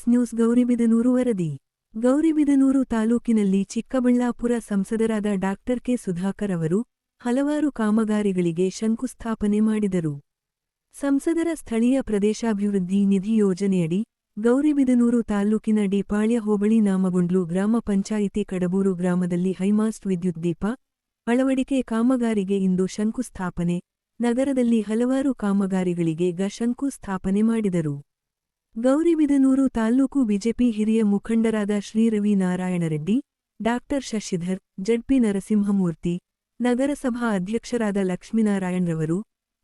S news Gauribidanur ವರದಿ. ಗೌರಿಬಿದನೂರು ತಾಲೂಕಿನಲ್ಲಿ ಚಿಕ್ಕಬಳ್ಳಾಪುರ ಸಂಸದರಾದ ಡಾಕ್ಟರ್ ಕೆ ಸುಧಾಕರ್ ಅವರು ಹಲವಾರು ಕಾಮಗಾರಿಗಳಿಗೆ ಶಂಕುಸ್ಥಾಪನೆ ಮಾಡಿದರು. ಸಂಸದರ ಸ್ಥಳೀಯ ಪ್ರದೇಶಾಭಿವೃದ್ಧಿ ನಿಧಿ ಯೋಜನೆಯಡಿ ಗೌರಿಬಿದನೂರು ತಾಲೂಕಿನ ಡಿಪಾಳ್ಯ ಹೋಬಳಿ ನಾಮಗೊಂಡ್ಲು ಗ್ರಾಮ ಪಂಚಾಯಿತಿ ಕಡಬೂರು ಗ್ರಾಮದಲ್ಲಿ ಹೈಮಾಸ್ಟ್ ವಿದ್ಯುತ್ ದೀಪ ಅಳವಡಿಕೆ ಕಾಮಗಾರಿಗೆ ಇಂದು ಶಂಕುಸ್ಥಾಪನೆ. ನಗರದಲ್ಲಿ ಹಲವಾರು ಕಾಮಗಾರಿಗಳಿಗೆ ಗ ಶಂಕುಸ್ಥಾಪನೆ ಮಾಡಿದರು. ಗೌರಿಬಿದನೂರು ತಾಲ್ಲೂಕು ಬಿಜೆಪಿ ಹಿರಿಯ ಮುಖಂಡರಾದ ಶ್ರೀ ರವಿ ನಾರಾಯಣರೆಡ್ಡಿ ಡಾಕ್ಟರ್ ಶಶಿಧರ್, ಜಡ್ಪಿ ನರಸಿಂಹಮೂರ್ತಿ, ನಗರಸಭಾ ಅಧ್ಯಕ್ಷರಾದ ಲಕ್ಷ್ಮೀನಾರಾಯಣರವರು,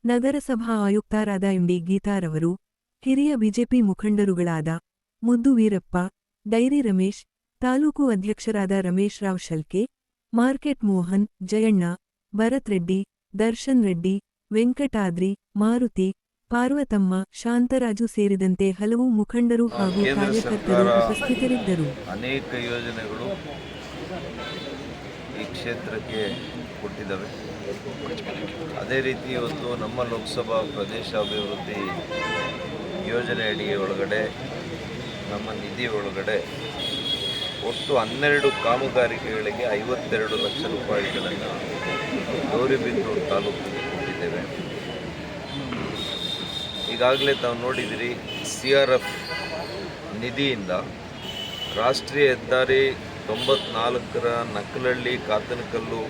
ನಗರಸಭಾ ಆಯುಕ್ತರಾದ ಎಂಡಿ ಗೀತಾರವರು, ಹಿರಿಯ ಬಿಜೆಪಿ ಮುಖಂಡರುಗಳಾದ ಮುದ್ದು ವೀರಪ್ಪ, ಡೈರಿ ರಮೇಶ್, ತಾಲೂಕು ಅಧ್ಯಕ್ಷರಾದ ರಮೇಶ್ ರಾವ್ ಶಲ್ಕೆ, ಮಾರ್ಕೆಟ್ ಮೋಹನ್, ಜಯಣ್ಣ, ಭರತ್ ರೆಡ್ಡಿ, ದರ್ಶನ್ ರೆಡ್ಡಿ, ವೆಂಕಟಾದ್ರಿ, ಮಾರುತಿ ಪಾರ್ವತಮ್ಮ ಶಾಂತರಾಜು ಸೇರಿದಂತೆ ಹಲವು ಮುಖಂಡರು ಹಾಗೂ ಕಾರ್ಯಕರ್ತರು ಉಪಸ್ಥಿತರಿದ್ದರು. ಅನೇಕ ಯೋಜನೆಗಳು ಈ ಕ್ಷೇತ್ರಕ್ಕೆ ಕೊಟ್ಟಿದ್ದಾವೆ. ಅದೇ ರೀತಿ ಇವತ್ತು ನಮ್ಮ ಲೋಕಸಭಾ ಪ್ರದೇಶ ಅಭಿವೃದ್ಧಿ ಯೋಜನೆ ಅಡಿ ಒಳಗಡೆ ನಮ್ಮ ನಿಧಿ ಒಳಗಡೆ ಒಟ್ಟು ಹನ್ನೆರಡು ಕಾಮಗಾರಿಕೆಗಳಿಗೆ ಐವತ್ತೆರಡು ಲಕ್ಷ ರೂಪಾಯಿಗಳನ್ನು ಗೌರಿಬಿದನೂರು ತಾಲೂಕಿಗೆ ಕೊಟ್ಟಿದ್ದೇವೆ. ಈಗಾಗಲೇ ತಾವು ನೋಡಿದಿರಿ ಸಿ ಆರ್ ಎಫ್ ನಿಧಿಯಿಂದ ರಾಷ್ಟ್ರೀಯ ಹೆದ್ದಾರಿ ತೊಂಬತ್ನಾಲ್ಕರ ನಕ್ಕಲಹಳ್ಳಿ ಕಾತನಕಲ್ಲು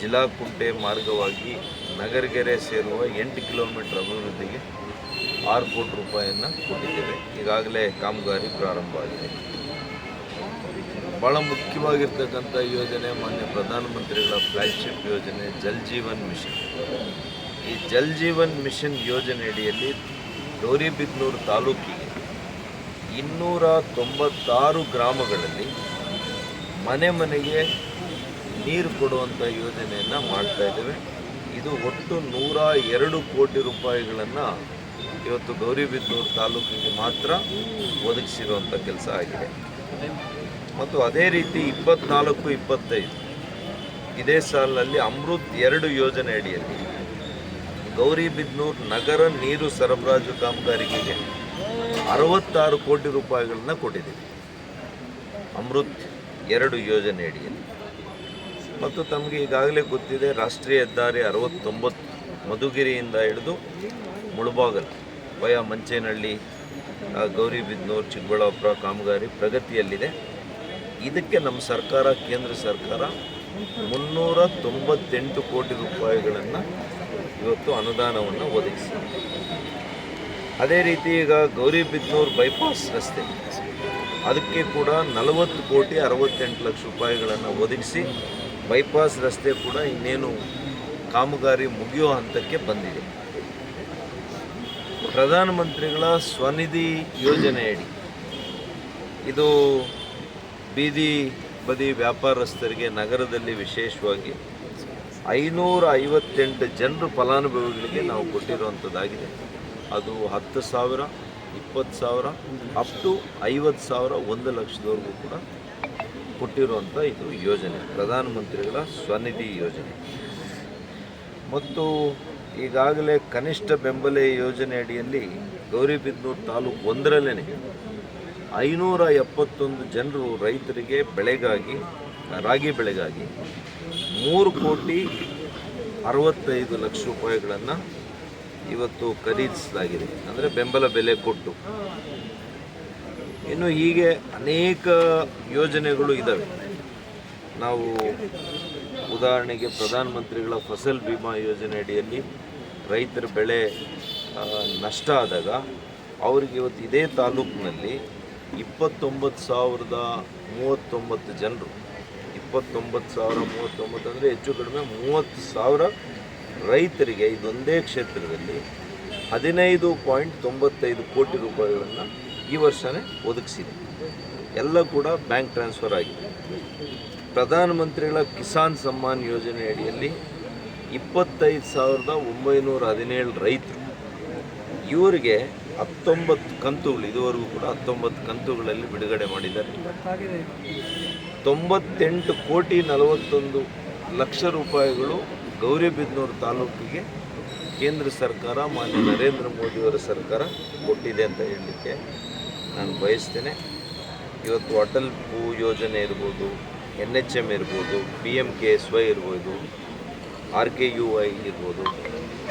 ಜಿಲಾಕುಂಟೆ ಮಾರ್ಗವಾಗಿ ನಗರಗೆರೆ ಸೇರುವ ಎಂಟು ಕಿಲೋಮೀಟರ್ ಅಭಿವೃದ್ಧಿಗೆ ಆರು ಕೋಟಿ ರೂಪಾಯಿಯನ್ನು ಕೊಟ್ಟಿದ್ದೇವೆ. ಈಗಾಗಲೇ ಕಾಮಗಾರಿ ಪ್ರಾರಂಭ ಆಗಿದೆ. ಭಾಳ ಮುಖ್ಯವಾಗಿರ್ತಕ್ಕಂಥ ಯೋಜನೆ, ಮಾನ್ಯ ಪ್ರಧಾನಮಂತ್ರಿಗಳ ಫ್ಲ್ಯಾಗ್ಶಿಪ್ ಯೋಜನೆ, ಜಲ್ ಜೀವನ್ ಮಿಷನ್. ಈ ಜಲ್ ಜೀವನ್ ಮಿಷನ್ ಯೋಜನೆಯಡಿಯಲ್ಲಿ ಗೌರಿಬಿದ್ನೂರು ತಾಲೂಕಿಗೆ ಇನ್ನೂರ ತೊಂಬತ್ತಾರು ಗ್ರಾಮಗಳಲ್ಲಿ ಮನೆ ಮನೆಗೆ ನೀರು ಕೊಡುವಂಥ ಯೋಜನೆಯನ್ನು ಮಾಡ್ತಾ ಇದ್ದೇವೆ. ಇದು ಒಟ್ಟು ನೂರ ಎರಡು ಕೋಟಿ ರೂಪಾಯಿಗಳನ್ನು ಇವತ್ತು ಗೌರಿಬಿದ್ನೂರು ತಾಲೂಕಿಗೆ ಮಾತ್ರ ಒದಗಿಸಿರುವಂಥ ಕೆಲಸ ಆಗಿದೆ. ಮತ್ತು ಅದೇ ರೀತಿ ಇಪ್ಪತ್ನಾಲ್ಕು, ಇಪ್ಪತ್ತೈದು ಇದೇ ಸಾಲಿನಲ್ಲಿ ಅಮೃತ್ ಎರಡು ಯೋಜನೆ ಅಡಿಯಲ್ಲಿ ಗೌರಿಬಿದನೂರು ನಗರ ನೀರು ಸರಬರಾಜು ಕಾಮಗಾರಿಗೆ ಅರವತ್ತಾರು ಕೋಟಿ ರೂಪಾಯಿಗಳನ್ನ ಕೊಟ್ಟಿದ್ದೀವಿ. ಅಮೃತ್ ಎರಡು ಯೋಜನೆ ಅಡಿಯಲ್ಲಿ. ಮತ್ತು ತಮಗೆ ಈಗಾಗಲೇ ಗೊತ್ತಿದೆ, ರಾಷ್ಟ್ರೀಯ ಹೆದ್ದಾರಿ ಅರವತ್ತೊಂಬತ್ತು ಮಧುಗಿರಿಯಿಂದ ಹಿಡಿದು ಮುಳಬಾಗಲ್ ವಯ ಮಂಚೇನಹಳ್ಳಿ ಗೌರಿಬಿದನೂರು, ಚಿಕ್ಕಬಳ್ಳಾಪುರ ಕಾಮಗಾರಿ ಪ್ರಗತಿಯಲ್ಲಿದೆ. ಇದಕ್ಕೆ ನಮ್ಮ ಸರ್ಕಾರ, ಕೇಂದ್ರ ಸರ್ಕಾರ ಮುನ್ನೂರ ತೊಂಬತ್ತೆಂಟು ಕೋಟಿ ರೂಪಾಯಿಗಳನ್ನು ಇವತ್ತು ಅನುದಾನವನ್ನು ಒದಗಿಸಿ. ಅದೇ ರೀತಿ ಈಗ ಗೌರಿಬಿದ್ನೂರು ಬೈಪಾಸ್ ರಸ್ತೆ. ಅದಕ್ಕೆ ಕೂಡ ನಲವತ್ತು ಕೋಟಿ ಅರವತ್ತೆಂಟು ಲಕ್ಷ ರೂಪಾಯಿಗಳನ್ನು ಒದಗಿಸಿ ಬೈಪಾಸ್ ರಸ್ತೆ ಕೂಡ ಇನ್ನೇನು ಕಾಮಗಾರಿ ಮುಗಿಯೋ ಹಂತಕ್ಕೆ ಬಂದಿದೆ. ಪ್ರಧಾನಮಂತ್ರಿಗಳ ಸ್ವನಿಧಿ ಯೋಜನೆಯಡಿ ಇದು ಬೀದಿ ಬದಿ ವ್ಯಾಪಾರಸ್ಥರಿಗೆ ನಗರದಲ್ಲಿ ವಿಶೇಷವಾಗಿ ಐನೂರ ಐವತ್ತೆಂಟು ಜನರು ಫಲಾನುಭವಿಗಳಿಗೆ ನಾವು ಕೊಟ್ಟಿರುವಂಥದ್ದಾಗಿದೆ. ಅದು ಹತ್ತು ಸಾವಿರ, ಇಪ್ಪತ್ತು ಸಾವಿರ, ಅಪ್ ಟು ಐವತ್ತು ಸಾವಿರ, ಒಂದು ಲಕ್ಷದವರೆಗೂ ಕೂಡ ಕೊಟ್ಟಿರುವಂಥ ಇದು ಯೋಜನೆ, ಪ್ರಧಾನಮಂತ್ರಿಗಳ ಸ್ವನಿಧಿ ಯೋಜನೆ. ಮತ್ತು ಈಗಾಗಲೇ ಕನಿಷ್ಠ ಬೆಂಬಲ ಯೋಜನೆ ಅಡಿಯಲ್ಲಿ ಗೌರಿಬಿದನೂರು ತಾಲೂಕು ಒಂದರಲ್ಲೇ ಐನೂರ ಎಪ್ಪತ್ತೊಂದು ಜನರು ರೈತರಿಗೆ ಬೆಳೆಗಾಗಿ, ರಾಗಿ ಬೆಳೆಗಾಗಿ ಮೂರು ಕೋಟಿ ಅರವತ್ತೈದು ಲಕ್ಷ ರೂಪಾಯಿಗಳನ್ನು ಇವತ್ತು ಖರೀದಿಸಲಾಗಿದೆ. ಅಂದರೆ ಬೆಂಬಲ ಬೆಲೆ ಕೊಟ್ಟು. ಇನ್ನು ಹೀಗೆ ಅನೇಕ ಯೋಜನೆಗಳು ಇದ್ದಾವೆ ನಾವು ಉದಾಹರಣೆಗೆ ಪ್ರಧಾನಮಂತ್ರಿಗಳ ಫಸಲ್ ಬಿಮಾ ಯೋಜನೆ ಅಡಿಯಲ್ಲಿ ರೈತರ ಬೆಳೆ ನಷ್ಟ ಆದಾಗ ಅವರಿಗೆ ಇವತ್ತು ಇದೇ ತಾಲೂಕಿನಲ್ಲಿ ಇಪ್ಪತ್ತೊಂಬತ್ತು ಸಾವಿರದ ಮೂವತ್ತೊಂಬತ್ತು ಜನರು ಇಪ್ಪತ್ತೊಂಬತ್ತು ಸಾವಿರ, ಮೂವತ್ತೊಂಬತ್ತು ಅಂದರೆ ಹೆಚ್ಚು ಕಡಿಮೆ ಮೂವತ್ತು ಸಾವಿರ ರೈತರಿಗೆ ಇದೊಂದೇ ಕ್ಷೇತ್ರದಲ್ಲಿ ಹದಿನೈದು ಪಾಯಿಂಟ್ ತೊಂಬತ್ತೈದು ಕೋಟಿ ರೂಪಾಯಿಗಳನ್ನು ಈ ವರ್ಷವೇ ಒದಗಿಸಿದೆ. ಎಲ್ಲ ಕೂಡ ಬ್ಯಾಂಕ್ ಟ್ರಾನ್ಸ್ಫರ್ ಆಗಿದೆ. ಪ್ರಧಾನಮಂತ್ರಿಗಳ ಕಿಸಾನ್ ಸಮ್ಮಾನ್ ಯೋಜನೆ ಅಡಿಯಲ್ಲಿ ಇಪ್ಪತ್ತೈದು ಸಾವಿರದ ಒಂಬೈನೂರ ಹದಿನೇಳು ರೈತರು. ಇವರಿಗೆ ಹತ್ತೊಂಬತ್ತು ಕಂತುಗಳು, ಇದುವರೆಗೂ ಕೂಡ ಹತ್ತೊಂಬತ್ತು ಕಂತುಗಳಲ್ಲಿ ಬಿಡುಗಡೆ ಮಾಡಿದ್ದಾರೆ. ತೊಂಬತ್ತೆಂಟು ಕೋಟಿ ನಲವತ್ತೊಂದು ಲಕ್ಷ ರೂಪಾಯಿಗಳು ಗೌರಿಬಿದನೂರು ತಾಲೂಕಿಗೆ ಕೇಂದ್ರ ಸರ್ಕಾರ, ಮಾನ್ಯ ನರೇಂದ್ರ ಮೋದಿಯವರ ಸರ್ಕಾರ ಕೊಟ್ಟಿದೆ ಅಂತ ಹೇಳಲಿಕ್ಕೆ ನಾನು ಬಯಸ್ತೇನೆ. ಇವತ್ತು ಅಟಲ್ ಭೂ ಯೋಜನೆ ಇರ್ಬೋದು ಎನ್ ಎಚ್ ಎಂ ಇರ್ಬೋದು P M K S Y ಇರ್ಬೋದು ಆರ್ ಕೆ ಯು ವೈ ಇರ್ಬೋದು,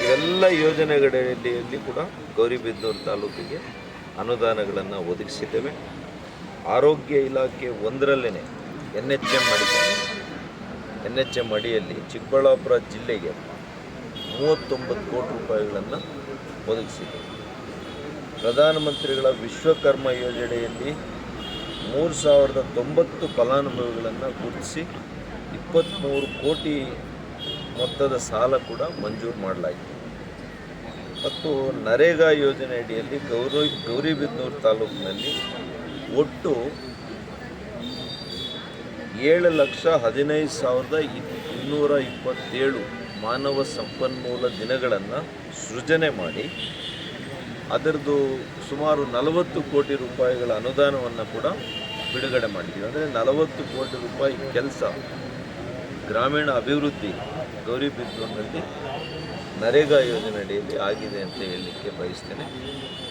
ಇವೆಲ್ಲ ಯೋಜನೆಗಳಲ್ಲಿ ಕೂಡ ಗೌರಿಬಿದನೂರು ತಾಲೂಕಿಗೆ ಅನುದಾನಗಳನ್ನು ಒದಗಿಸಿದ್ದೇವೆ. ಆರೋಗ್ಯ ಇಲಾಖೆ ಒಂದರಲ್ಲೇ ಎನ್ ಎಚ್ ಎಂ ಅಡಿ ಎನ್ ಎಚ್ ಎಂ ಅಡಿಯಲ್ಲಿ ಚಿಕ್ಕಬಳ್ಳಾಪುರ ಜಿಲ್ಲೆಗೆ ಮೂವತ್ತೊಂಬತ್ತು ಕೋಟಿ ರೂಪಾಯಿಗಳನ್ನು ಒದಗಿಸಿದೆ. ಪ್ರಧಾನಮಂತ್ರಿಗಳ ವಿಶ್ವಕರ್ಮ ಯೋಜನೆಯಲ್ಲಿ ಮೂರು ಸಾವಿರದ ತೊಂಬತ್ತು ಫಲಾನುಭವಿಗಳನ್ನು ಗುರುತಿಸಿ ಇಪ್ಪತ್ತ್ಮೂರು ಕೋಟಿ ಮೊತ್ತದ ಸಾಲ ಕೂಡ ಮಂಜೂರು ಮಾಡಲಾಯಿತು. ಮತ್ತು ನರೇಗಾ ಯೋಜನೆ ಅಡಿಯಲ್ಲಿ ಗೌರಿ, ಗೌರಿಬಿದನೂರು ತಾಲೂಕಿನಲ್ಲಿ ಒಟ್ಟು ಏಳು ಲಕ್ಷ ಹದಿನೈದು ಸಾವಿರದ ಇನ್ನೂರ ಇಪ್ಪತ್ತೇಳು ಮಾನವ ಸಂಪನ್ಮೂಲ ದಿನಗಳನ್ನು ಸೃಜನೆ ಮಾಡಿ, ಅದರದ್ದು ಸುಮಾರು ನಲವತ್ತು ಕೋಟಿ ರೂಪಾಯಿಗಳ ಅನುದಾನವನ್ನು ಕೂಡ ಬಿಡುಗಡೆ ಮಾಡಿದ್ದೀವಿ. ಅಂದರೆ ನಲವತ್ತು ಕೋಟಿ ರೂಪಾಯಿ ಕೆಲಸ ಗ್ರಾಮೀಣ ಅಭಿವೃದ್ಧಿ ಗೌರಿಬಿದನೂರಿನಲ್ಲಿ ನರೇಗಾ ಯೋಜನೆ ಅಡಿಯಲ್ಲಿ ಆಗಿದೆ ಅಂತ ಹೇಳಲಿಕ್ಕೆ ಬಯಸ್ತೇನೆ.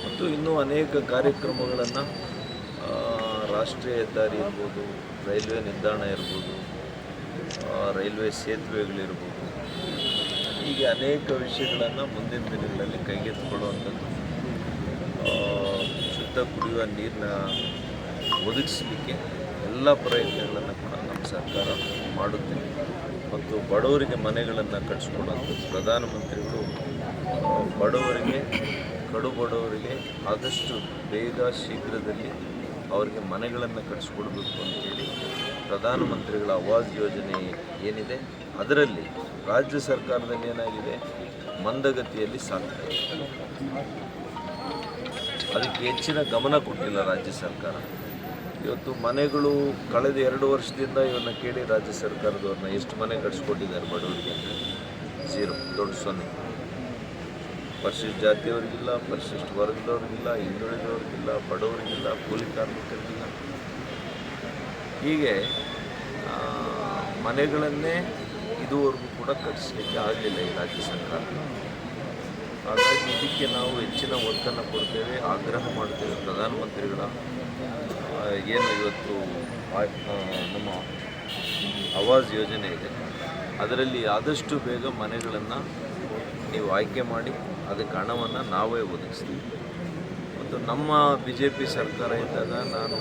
ಮತ್ತು ಇನ್ನೂ ಅನೇಕ ಕಾರ್ಯಕ್ರಮಗಳನ್ನು ರಾಷ್ಟ್ರೀಯ ಹೆದ್ದಾರಿ ಇರ್ಬೋದು, ರೈಲ್ವೆ ನಿಲ್ದಾಣ ಇರ್ಬೋದು ರೈಲ್ವೆ ಸೇತುವೆಗಳಿರ್ಬೋದು, ಹೀಗೆ ಅನೇಕ ವಿಷಯಗಳನ್ನು ಮುಂದಿನ ದಿನಗಳಲ್ಲಿ ಕೈಗೆತ್ತಿಕೊಳ್ಳುವಂಥದ್ದು. ಶುದ್ಧ ಕುಡಿಯುವ ನೀರನ್ನ ಒದಗಿಸಲಿಕ್ಕೆ ಎಲ್ಲ ಪ್ರಯತ್ನಗಳನ್ನು ಕೂಡ ನಮ್ಮ ಸರ್ಕಾರ ಮಾಡುತ್ತೆ. ಮತ್ತು ಬಡವರಿಗೆ ಮನೆಗಳನ್ನು ಕಟ್ಟಿಸ್ಕೊಡುವಂಥದ್ದು ಪ್ರಧಾನಮಂತ್ರಿಗಳು ಬಡವರಿಗೆ, ಕಡು ಬಡವರಿಗೆ ಆದಷ್ಟು ಬೇಗ ಶೀಘ್ರದಲ್ಲಿ ಅವರಿಗೆ ಮನೆಗಳನ್ನು ಕಟ್ಟಿಸ್ಕೊಡ್ಬೇಕು ಅಂತೇಳಿ ಪ್ರಧಾನಮಂತ್ರಿಗಳ ಆವಾಸ್ ಯೋಜನೆ ಏನಿದೆ, ಅದರಲ್ಲಿ ರಾಜ್ಯ ಸರ್ಕಾರದಲ್ಲಿ ಏನಾಗಿದೆ, ಮಂದಗತಿಯಲ್ಲಿ ಸಾಗ್ತಾ ಅದಕ್ಕೆ ಹೆಚ್ಚಿನ ಗಮನ ಕೊಟ್ಟಿಲ್ಲ ರಾಜ್ಯ ಸರ್ಕಾರ. ಇವತ್ತು ಮನೆಗಳು ಕಳೆದ ಎರಡು ವರ್ಷದಿಂದ ಇವನ್ನ ಕೇಳಿ ರಾಜ್ಯ ಸರ್ಕಾರದವ್ರನ್ನ ಎಷ್ಟು ಮನೆ ಕಟ್ಸ್ಕೊಟ್ಟಿದ್ದಾರೆ ಬಡವರಿಗೆ ಅಂದರೆ ಝೀರೋ ದೊಡ್ಡ ಸೊನ್ನೆ. ಪರಿಶಿಷ್ಟ ಜಾತಿಯವರಿಗಿಲ್ಲ, ಪರಿಶಿಷ್ಟ ವರ್ಗದವ್ರಿಗಿಲ್ಲ, ಹಿಂದುಳಿದವ್ರಿಗಿಲ್ಲ, ಬಡವರಿಗಿಲ್ಲ, ಕೂಲಿ ಕಾರ್ಮಿಕರಿಗಿಲ್ಲ. ಹೀಗೆ ಮನೆಗಳನ್ನೇ ಇದುವರೆಗೂ ಕೂಡ ಕಟ್ಟಿಸ್ಲಿಕ್ಕೆ ಆಗಲಿಲ್ಲ ಈ ರಾಜ್ಯ ಸರ್ಕಾರ. ಹಾಗಾಗಿ ಇದಕ್ಕೆ ನಾವು ಹೆಚ್ಚಿನ ಒತ್ತನ್ನು ಕೊಡ್ತೇವೆ, ಆಗ್ರಹ ಮಾಡ್ತೇವೆ ಪ್ರಧಾನಮಂತ್ರಿಗಳ ಏನು ಇವತ್ತು ನಮ್ಮ ಆವಾಜ್ ಯೋಜನೆ ಇದೆ. ಅದರಲ್ಲಿ ಆದಷ್ಟು ಬೇಗ ಮನೆಗಳನ್ನು ನೀವು ಆಯ್ಕೆ ಮಾಡಿ ಅದಕ್ಕೆ ಹಣವನ್ನು ನಾವೇ ಒದಗಿಸ್ತೀವಿ. ಮತ್ತು ನಮ್ಮ ಬಿ ಜೆ ಪಿ ಸರ್ಕಾರ ಇದ್ದಾಗ ನಾನು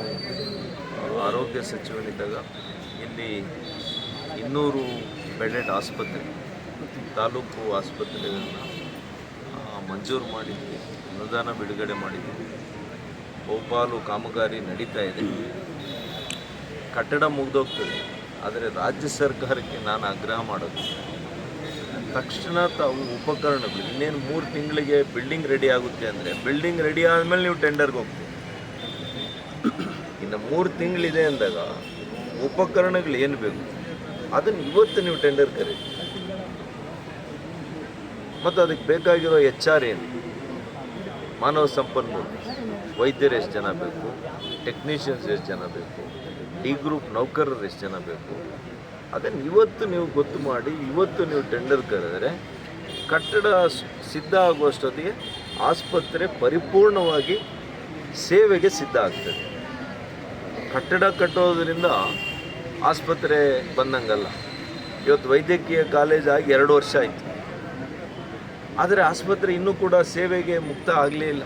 ಆರೋಗ್ಯ ಸಚಿವನಿದ್ದಾಗ ಇಲ್ಲಿ ಇನ್ನೂರು ಬೆಡೆಡ್ ಆಸ್ಪತ್ರೆ, ತಾಲೂಕು ಆಸ್ಪತ್ರೆಗಳನ್ನು ಮಂಜೂರು ಮಾಡಿದ್ವಿ, ಅನುದಾನ ಬಿಡುಗಡೆ ಮಾಡಿದ್ವಿ. ಬಹುಪಾಲು ಕಾಮಗಾರಿ ನಡೀತಾ ಇದೆ. ಕಟ್ಟಡ ಮುಗ್ದೋಗ್ತದೆ. ಆದರೆ ರಾಜ್ಯ ಸರ್ಕಾರಕ್ಕೆ ನಾನು ಆಗ್ರಹ ಮಾಡೋದು ತಕ್ಷಣ ತಾವು ಉಪಕರಣಗಳು, ಇನ್ನೇನು ಮೂರು ತಿಂಗಳಿಗೆ ಬಿಲ್ಡಿಂಗ್ ರೆಡಿ ಆಗುತ್ತೆ ಅಂದರೆ ಬಿಲ್ಡಿಂಗ್ ರೆಡಿ ಆದಮೇಲೆ ನೀವು ಟೆಂಡರ್ಗೆ ಹೋಗ್ತೀವಿ ಇನ್ನು ಮೂರು ತಿಂಗಳಿದೆ ಅಂದಾಗ ಉಪಕರಣಗಳು ಏನು ಬೇಕು? ಅದನ್ನು ಇವತ್ತು ನೀವು ಟೆಂಡರ್ ಕರೆ ಮತ್ತು ಅದಕ್ಕೆ ಬೇಕಾಗಿರೋ ಎಚ್ ಆರ್ ಏನು? ಮಾನವ ಸಂಪನ್ಮೂಲ. ವೈದ್ಯರು ಎಷ್ಟು ಜನ ಬೇಕು? ಟೆಕ್ನಿಷಿಯನ್ಸ್ ಎಷ್ಟು ಜನ ಬೇಕು? ಡಿ ಗ್ರೂಪ್ ನೌಕರರು ಎಷ್ಟು ಜನ ಬೇಕು? ಅದನ್ನು ಇವತ್ತು ನೀವು ಗೊತ್ತು ಮಾಡಿ, ಇವತ್ತು ನೀವು ಟೆಂಡರ್ ಕರೆದರೆ ಕಟ್ಟಡ ಸಿದ್ಧ ಆಗುವಷ್ಟೊತ್ತಿಗೆ ಆಸ್ಪತ್ರೆ ಪರಿಪೂರ್ಣವಾಗಿ ಸೇವೆಗೆ ಸಿದ್ಧ ಆಗ್ತದೆ. ಕಟ್ಟಡ ಕಟ್ಟೋದ್ರಿಂದ ಆಸ್ಪತ್ರೆ ಬಂದಂಗಲ್ಲ. ಇವತ್ತು ವೈದ್ಯಕೀಯ ಕಾಲೇಜ್ ಆಗಿ ಎರಡು ವರ್ಷ ಆಯಿತು. ಆದರೆ ಆಸ್ಪತ್ರೆ ಇನ್ನೂ ಕೂಡ ಸೇವೆಗೆ ಮುಕ್ತ ಆಗಲೇ ಇಲ್ಲ.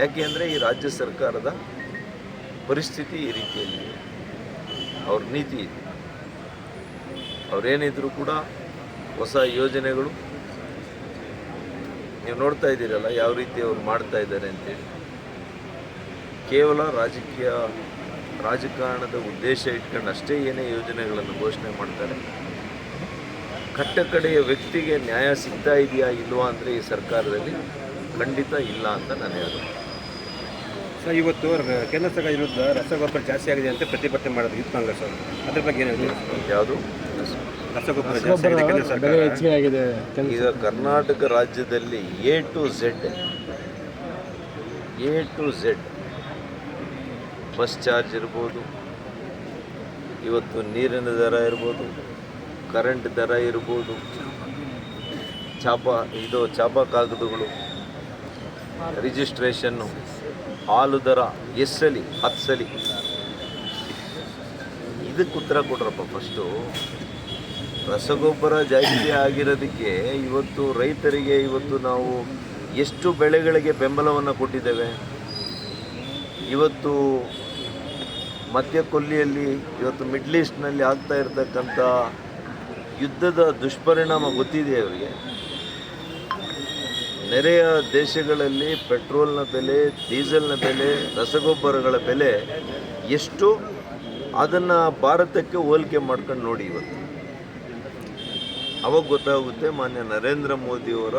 ಯಾಕೆ ಅಂದರೆ ಈ ರಾಜ್ಯ ಸರ್ಕಾರದ ಪರಿಸ್ಥಿತಿ ಈ ರೀತಿಯಲ್ಲಿ ಅವ್ರ ನೀತಿ ಇದೆ. ಅವ್ರೇನಿದ್ರು ಕೂಡ ಹೊಸ ಯೋಜನೆಗಳು ನೀವು ನೋಡ್ತಾ ಇದ್ದೀರಲ್ಲ ಯಾವ ರೀತಿ ಅವರು ಮಾಡ್ತಾ ಇದ್ದಾರೆ ಅಂತೇಳಿ. ಕೇವಲ ರಾಜಕೀಯ ರಾಜಕಾರಣದ ಉದ್ದೇಶ ಇಟ್ಕೊಂಡು ಅಷ್ಟೇ ಏನೇ ಯೋಜನೆಗಳನ್ನು ಘೋಷಣೆ ಮಾಡ್ತಾರೆ. ಕಟ್ಟ ಕಡೆಯ ವ್ಯಕ್ತಿಗೆ ನ್ಯಾಯ ಸಿಗ್ತಾ ಇದೆಯಾ ಇಲ್ವಾ ಅಂದರೆ ಈ ಸರ್ಕಾರದಲ್ಲಿ ಖಂಡಿತ ಇಲ್ಲ ಅಂತ ನಾನು ಹೇಳಿದೆ ಸರ್ ಇವತ್ತು ಕೇಂದ್ರ ಸರ್ಕಾರ ವಿರುದ್ಧ ರಸಗೊಬ್ಬರ ಜಾಸ್ತಿ ಆಗಿದೆ ಅಂತ ಪ್ರತಿಭಟನೆ ಮಾಡೋದು ಯೂತ್ ಕಾಂಗ್ರೆಸ್ ಅವರು. ಅದ್ರ ಬಗ್ಗೆ ಏನು ಯಾವುದು? ರಸಗೊಬ್ಬರ ಆಗಿದೆ ಈಗ ಕರ್ನಾಟಕ ರಾಜ್ಯದಲ್ಲಿ A to Z A to Z bus charge ಇರ್ಬೋದು ಇವತ್ತು ನೀರಿನ ದರ ಇರ್ಬೋದು ಕರೆಂಟ್ ದರ ಇರ್ಬೋದು ಚಾಪ ಇದು ಚಾಪ ಕಾಗದಗಳು ರಿಜಿಸ್ಟ್ರೇಷನ್ನು ಹಾಲು ದರ ಎಷ್ಟು ಸಲಿ ಹತ್ತು ಸಲಿ. ಇದಕ್ಕೆ ಉತ್ತರ ಕೊಡ್ರಪ್ಪ ಫಸ್ಟು ರಸಗೊಬ್ಬರ ಜಾಸ್ತಿ ಆಗಿರೋದಕ್ಕೆ ಇವತ್ತು ರೈತರಿಗೆ ಇವತ್ತು ನಾವು ಎಷ್ಟು ಬೆಳೆಗಳಿಗೆ ಬೆಂಬಲವನ್ನು ಕೊಟ್ಟಿದ್ದೇವೆ? ಇವತ್ತು ಮಧ್ಯ ಕೊಲ್ಲಿಯಲ್ಲಿ, ಇವತ್ತು ಮಿಡ್ಲ್ ಈಸ್ಟ್ನಲ್ಲಿ ಆಗ್ತಾ ಇರತಕ್ಕಂಥ ಯುದ್ಧದ ದುಷ್ಪರಿಣಾಮ ಗೊತ್ತಿದೆ ಅವರಿಗೆ ನೆರೆಯ ದೇಶಗಳಲ್ಲಿ ಪೆಟ್ರೋಲ್ನ ಬೆಲೆ, ಡೀಸೆಲ್ನ ಬೆಲೆ, ರಸಗೊಬ್ಬರಗಳ ಬೆಲೆ ಎಷ್ಟು? ಅದನ್ನು ಭಾರತಕ್ಕೆ ಹೋಲಿಕೆ ಮಾಡ್ಕೊಂಡು ನೋಡಿ ಇವತ್ತು. ಅವಾಗ ಗೊತ್ತಾಗುತ್ತೆ ಮಾನ್ಯ ನರೇಂದ್ರ ಮೋದಿಯವರ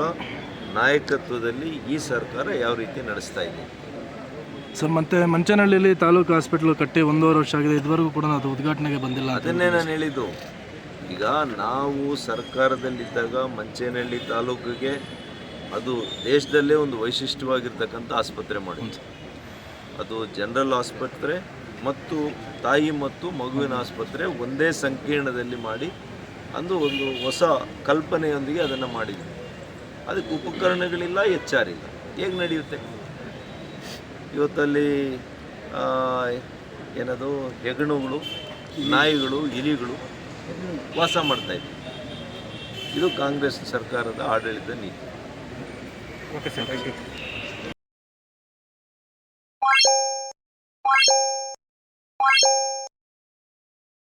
ನಾಯಕತ್ವದಲ್ಲಿ ಈ ಸರ್ಕಾರ ಯಾವ ರೀತಿ ನಡೆಸ್ತಾ ಇದೆ. ಸರ್ ಮತ್ತೆ ಮಂಚನಹಳ್ಳಿಯಲ್ಲಿ ತಾಲೂಕು ಹಾಸ್ಪಿಟ್ಲ್ ಕಟ್ಟಿ ಒಂದೂವರೆ ವರ್ಷ ಆಗಿದೆ. ಇದುವರೆಗೂ ಕೂಡ ಅದು ಉದ್ಘಾಟನೆಗೆ ಬಂದಿಲ್ಲ ಅದನ್ನೇ ನಾನು ಹೇಳಿದ್ದು. ಈಗ ನಾವು ಸರ್ಕಾರದಲ್ಲಿದ್ದಾಗ ಮಂಚೇನಹಳ್ಳಿ ತಾಲೂಕಿಗೆ ಅದು ದೇಶದಲ್ಲೇ ಒಂದು ವೈಶಿಷ್ಟ್ಯವಾಗಿರ್ತಕ್ಕಂಥ ಆಸ್ಪತ್ರೆ ಮಾಡಿದ್ವಿ ಅದು ಜನರಲ್ ಆಸ್ಪತ್ರೆ ಮತ್ತು ತಾಯಿ ಮತ್ತು ಮಗುವಿನ ಆಸ್ಪತ್ರೆ ಒಂದೇ ಸಂಕೀರ್ಣದಲ್ಲಿ ಮಾಡಿ ಅಂದು ಒಂದು ಹೊಸ ಕಲ್ಪನೆಯೊಂದಿಗೆ ಅದನ್ನು ಮಾಡಿದ್ವಿ. ಅದಕ್ಕೆ ಉಪಕರಣಗಳಿಲ್ಲ ಹೆಚ್ಚಾರಿಲ್ಲ ಹೇಗೆ ನಡೆಯುತ್ತೆ? ಇವತ್ತಲ್ಲಿ ಏನದು, ಹೆಗಣುಗಳು, ನಾಯಿಗಳು, ಇಲಿಗಳು ವಾಸ ಮಾಡ್ತಾ ಇದ್ವಿ. ಇದು ಕಾಂಗ್ರೆಸ್ ಸರ್ಕಾರದ ಆಡಳಿತ ನೀತಿ. Okay sir